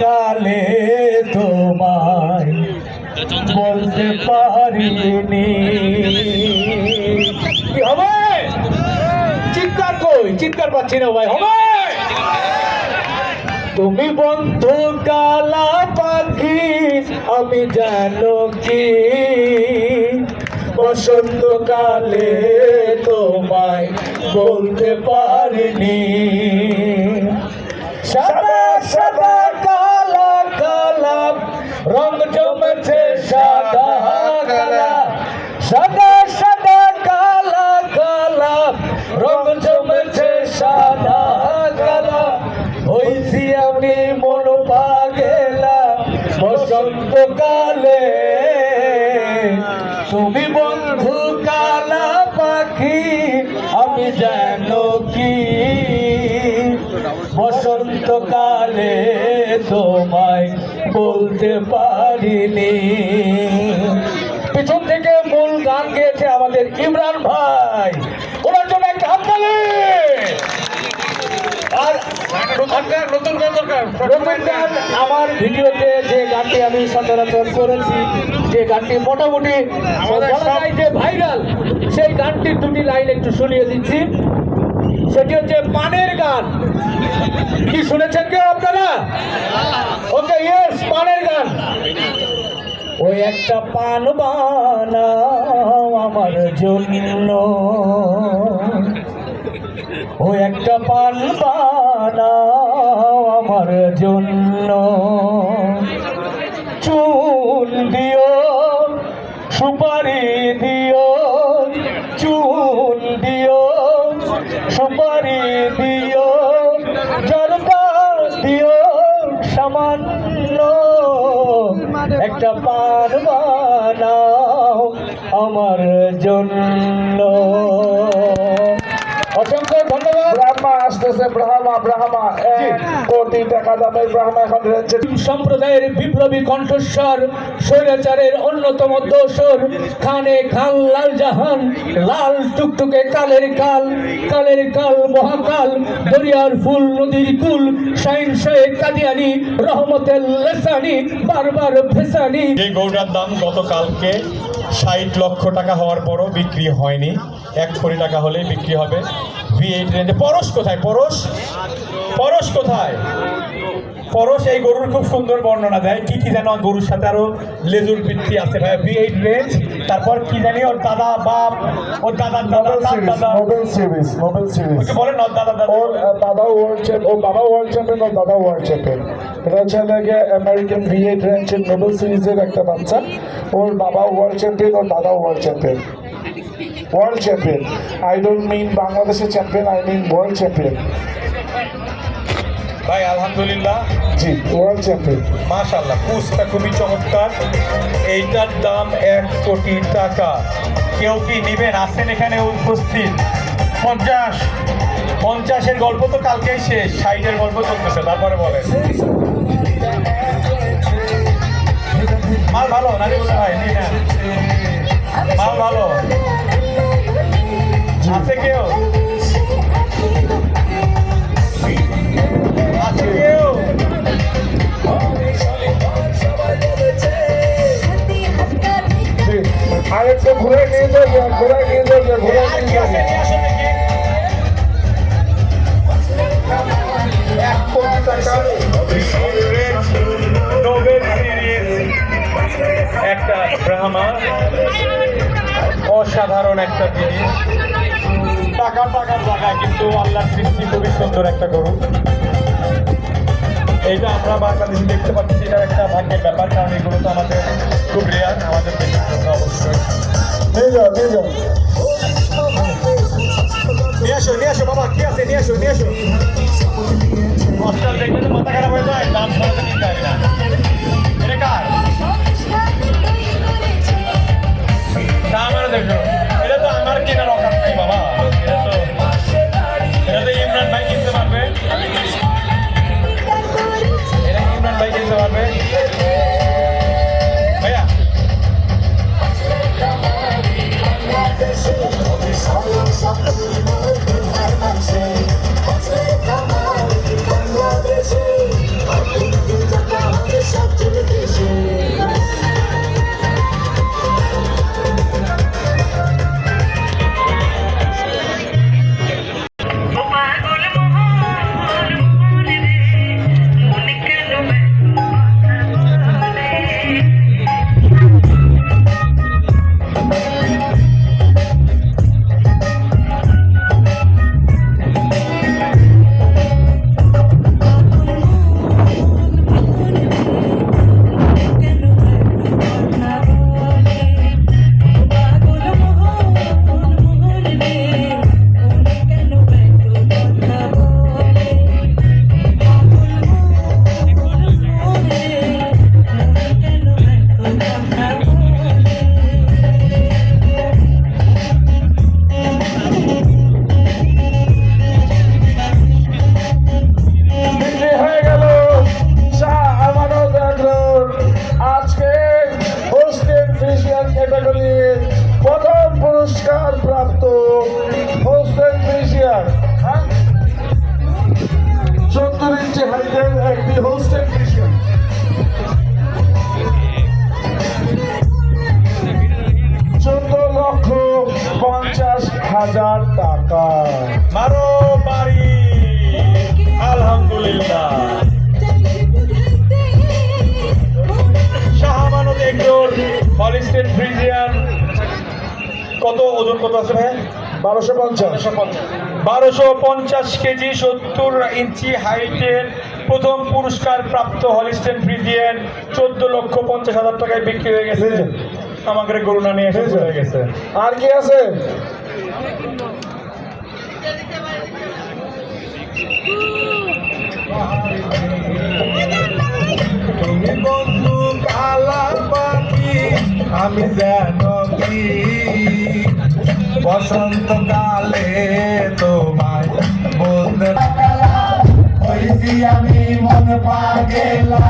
কালে তোমায় বলতে পারিনি। হবে? চিৎকার কই? চিৎকার পাচ্ছি না ভাই, হবে? তুমি বন্ধু কালা পাখি, আমি জানো কি? বসন্তকালে তোমায় বলতে পারিনি। বসন্তকালে তুমি বন্ধু কালা পাখি আমি জানো কি? বসন্তকালে তোমায় বলতে পারিনি। পিছন থেকে মূল গান গেয়েছে আমাদের ইমরান ভাই। ওনার জন্য একটা হাততালি আর নতুন গান দরকার। নতুন গান আমার ভিডিওতে গানটি আমি সচরাচর করেছি। যে গানটি মোটামুটি যে ভাইরাল সেই গানটির দুটি লাইন একটু শুনিয়ে দিচ্ছি। সেটি হচ্ছে পানের গান। কি শুনেছেন কেউ আপনারা? ওকে ইয়েস পানের গান। ওই একটা পান বানাও আমার জন্য। ও একটা পান বানাও আমার জন্য। চুন দিও, সুপারি দিও চুন দিও, সুপারি দিও জলপা দিও, সামান্য একটা বানাও আমার জন্য। অসংখ্য ধন্যবাদ। ব্রাহ্মা আসতেছে ব্রাহ্মা ব্রাহ্মা এক কোটি টাকা দামের ব্রাহ্মা এখন রয়েছে সম্প্রদায়ের বিপ্লবী কণ্ঠস্বর স্বৈরাচারের অন্যতম দোসর খানে খান লাল জাহান লাল টুকটুকে কালের কাল কালের কাল মহাকাল দরিয়ার ফুল নদীর কুল শাইন শেখ কাদিয়ানি রহমতের লেসানি বারবার ফেসানি এই গৌড়ার দাম গতকালকে ষাট লক্ষ টাকা হওয়ার পরও বিক্রি হয়নি। এক কোটি টাকা হলেই বিক্রি হবে। ভি এইট রেঞ্জে পরশ কোথায়? পরশ? পরশ কোথায়? পরশ এই গরুর খুব সুন্দর বর্ণনা দেয়। কি কি যেন গরুর সাথে আরও লেজুর বৃত্তি আছে ভাই। ভি এইট রেঞ্জ তারপর কি জানি ওর দাদা বাপ ওর দাদার দাদা দাদা নোবেল সিরিজ নোবেল সিরিজ ওকে বলেন ওর দাদা দাদা। ওর দাদা ওয়ার্ল্ড চ্যাম্পিয়ন ওর বাবা ওয়ার্ল্ড চ্যাম্পিয়ন ওর দাদা ওয়ার্ল্ড চ্যাম্পিয়ন এটা হচ্ছে আমেরিকান ভি এইট র্যাঞ্চের নোবেল সিরিজের একটা বাচ্চা। ওর বাবা ওয়ার্ল্ড চ্যাম্পিয়ন ওর দাদা world champion world champion I don't mean বাংলাদেশের champion I mean world champion ভাই আলহামদুলিল্লাহ। জি ওয়ার্ল্ড চ্যাম্পিয়ন মাশাল্লাহ পুষটা খুবই চমৎকার। এইটার দাম এক কোটি টাকা। কেউ কি নেবেন? আসেন এখানে উপস্থিত। পঞ্চাশ। পঞ্চাশের গল্প তো কালকেই শেষ ষাটের গল্প চলতেছে তারপরে বলেন। মাল ভালো ভাই নিয়ে নেন মাল ভালো। আছে কেউ? অসাধারণ একটা জিনিস। টাকা টাকার জায়গা কিন্তু আল্লাহর সৃষ্টি খুবই সুন্দর একটা গরু। এইটা আমরা বাংলাদেশে দেখতে পাচ্ছি, এটার একটা ভাগ্যের ব্যাপার, কারণ এগুলো তো আমাদের খুব রেয়ার আমাদের অবশ্যই। নিয়ে যাও আসো বাবা আছে? নিয়ে কষ্টাল দেখলে তো মাথা খারাপ হয়ে যায় দাম এটা দাম আর দেখো। হলিস্টেন ফ্রিজিয়ান কত ওজন কত আছে ভাই বারোশো পঞ্চাশ। বারোশো পঞ্চাশ কেজি সত্তর ইঞ্চি হাইটের প্রথম পুরস্কার প্রাপ্ত হলিস্টেন ফ্রিজিয়ান চোদ্দ লক্ষ পঞ্চাশ হাজার টাকায় বিক্রি হয়ে গেছে। আমাকে গরুনা নিয়ে এসে চলে গেছে। আর কি আছে? তুমি বন্ধু আমি যেন কি? বসন্তকালে তোমায় বলতে হয়েছি আমি মন পাগেলা